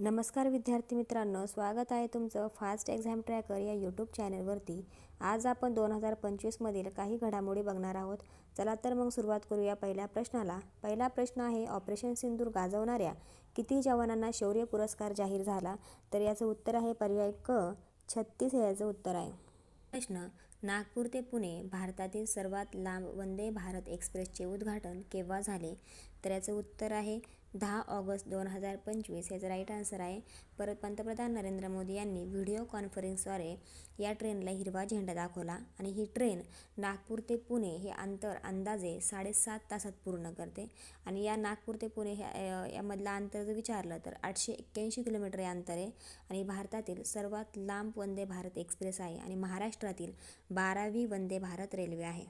नमस्कार विद्यार्थी मित्रांनो स्वागत आहे तुमचं फास्ट एक्झाम ट्रॅकर या यूट्यूब चॅनलवरती. आज आपण दोन हजार पंचवीसमधील काही घडामोडी बघणार आहोत. चला तर मग सुरुवात करूया पहिल्या प्रश्नाला. पहिला प्रश्न आहे ऑपरेशन सिंदूर गाजवणाऱ्या किती जवानांना शौर्य पुरस्कार जाहीर झाला? तर याचं उत्तर आहे पर्याय क छत्तीस हे याचं उत्तर आहे. प्रश्न नागपूर ते पुणे भारतातील सर्वात लांब वंदे भारत एक्सप्रेसचे उद्घाटन केव्हा झाले? तर याचं उत्तर आहे दहा ऑगस्ट दोन हजार पंचवीस याचं राईट आन्सर आहे. परत पंतप्रधान नरेंद्र मोदी यांनी व्हिडिओ कॉन्फरन्सद्वारे या ट्रेनला हिरवा झेंडा दाखवला आणि ही ट्रेन नागपूर ते पुणे हे अंतर अंदाजे साडेसात तासात पूर्ण करते. आणि या नागपूर ते पुणे ह्या यामधलं अंतर जर विचारलं तर आठशे एक्क्याऐंशी किलोमीटर हे अंतर आहे. आणि भारतातील सर्वात लांब वंदे भारत एक्सप्रेस आहे. आणि महाराष्ट्रातील बारावी वंदे भारत रेल्वे आहे.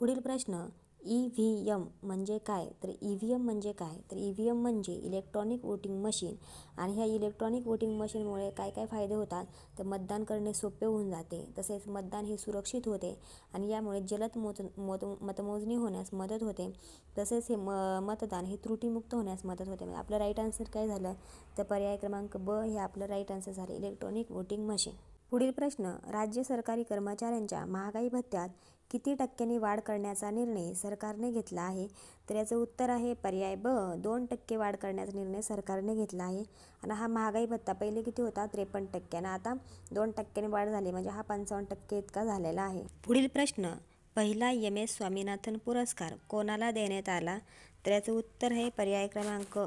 पुढील प्रश्न ई व्ही एम म्हणजे काय? तर ई व्ही एम म्हणजे काय? तर ई व्ही एम म्हणजे इलेक्ट्रॉनिक वोटिंग मशीन. आणि ह्या इलेक्ट्रॉनिक वोटिंग मशीनमुळे काय काय फायदे होतात? तर मतदान करणे सोपे होऊन जाते. तसेच मतदान हे सुरक्षित होते. आणि यामुळे जलद मोत मत मतमोजणी होण्यास मदत होते. तसेच हे म मतदान हे त्रुटीमुक्त होण्यास मदत होते. म्हणजे आपलं राईट आन्सर काय झालं? तर पर्याय क्रमांक ब हे आपलं राईट आन्सर झालं. Electronic voting machine. पुढील प्रश्न. राज्य सरकारी कर्मचाऱ्यांच्या महागाई भत्त्यात किती टक्क्यांनी वाढ करण्याचा निर्णय सरकारने घेतला आहे? तर याचं उत्तर आहे पर्याय ब दोन टक्के वाढ करण्याचा निर्णय सरकारने घेतला आहे. आणि हा महागाई भत्ता पहिले किती होता? त्रेपन्न टक्क्यानं. आता दोन टक्क्याने वाढ झाली म्हणजे हा पंचावन्न टक्के इतका झालेला आहे. पुढील प्रश्न पहिला एम. एस. स्वामीनाथन पुरस्कार कोणाला देण्यात आला? तर याचं उत्तर आहे पर्याय क्रमांक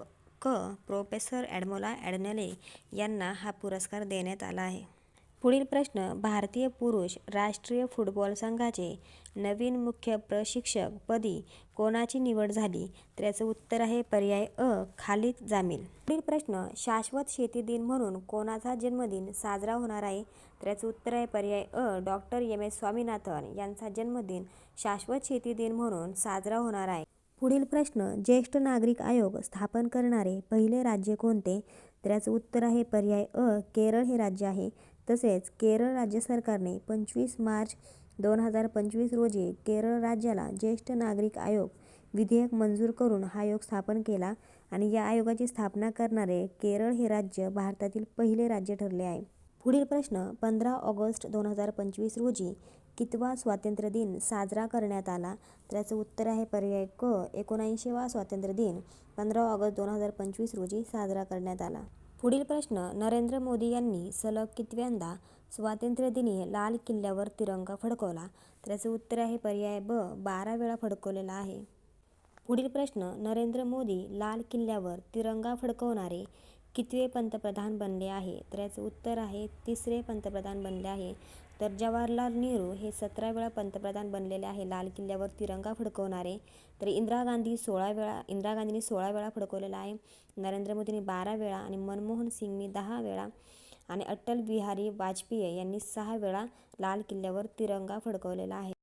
क प्रोफेसर ॲडमोला ॲडनले यांना हा पुरस्कार देण्यात आला आहे. पुढील प्रश्न भारतीय पुरुष राष्ट्रीय फुटबॉल संघाचे नवीन मुख्य प्रशिक्षक पदी कोणाची निवड झाली? तर याचं उत्तर आहे पर्याय अ खालिद जामील. पुढील प्रश्न शाश्वत शेती दिन म्हणून कोणाचा जन्मदिन साजरा होणार आहे? तर याचं उत्तर आहे पर्याय अ डॉक्टर एम. एस. स्वामीनाथन यांचा जन्मदिन शाश्वत शेती दिन म्हणून साजरा होणार आहे. पुढील प्रश्न ज्येष्ठ नागरिक आयोग स्थापन करणारे पहिले राज्य कोणते? तर याचं उत्तर आहे पर्याय अ केरळ हे राज्य आहे. तसेच केरळ राज्य सरकारने पंचवीस मार्च दोन हजार पंचवीस रोजी केरळ राज्याला ज्येष्ठ नागरिक आयोग विधेयक मंजूर करून हा आयोग स्थापन केला आणि या आयोगाची स्थापना करणारे केरळ हे राज्य भारतातील पहिले राज्य ठरले आहे. पुढील प्रश्न पंधरा ऑगस्ट दोन हजार पंचवीस रोजी कितवा स्वातंत्र्य दिन साजरा करण्यात आला? तर याचं उत्तर आहे पर्याय क एकोणऐंशीवा स्वातंत्र्य दिन पंधरा ऑगस्ट दोन हजार पंचवीस रोजी साजरा करण्यात आला. पुढील प्रश्न नरेंद्र मोदी यांनी सलग कितव्यांदा स्वातंत्र्यदिनी लाल किल्ल्यावर तिरंगा फडकवला? तर याचं उत्तर आहे पर्याय ब बारा वेळा फडकवलेला आहे. पुढील प्रश्न नरेंद्र मोदी लाल किल्ल्यावर तिरंगा फडकवणारे कितवे पंतप्रधान बनले आहे? तर याचं उत्तर आहे तिसरे पंतप्रधान बनले आहे. तर जवाहरलाल नेहरू हे सतरा वेळा पंतप्रधान बनलेले आहे. लाल किल्ल्यावर तिरंगा फडकवणारे तर इंदिरा गांधी सोळा वेळा इंदिरा गांधींनी सोळा वेळा फडकवलेला आहे. नरेंद्र मोदींनी बारा वेळा आणि मनमोहन सिंगनी दहा वेळा आणि अटल बिहारी वाजपेयी यांनी सहा वेळा लाल किल्ल्यावर तिरंगा फडकवलेला आहे.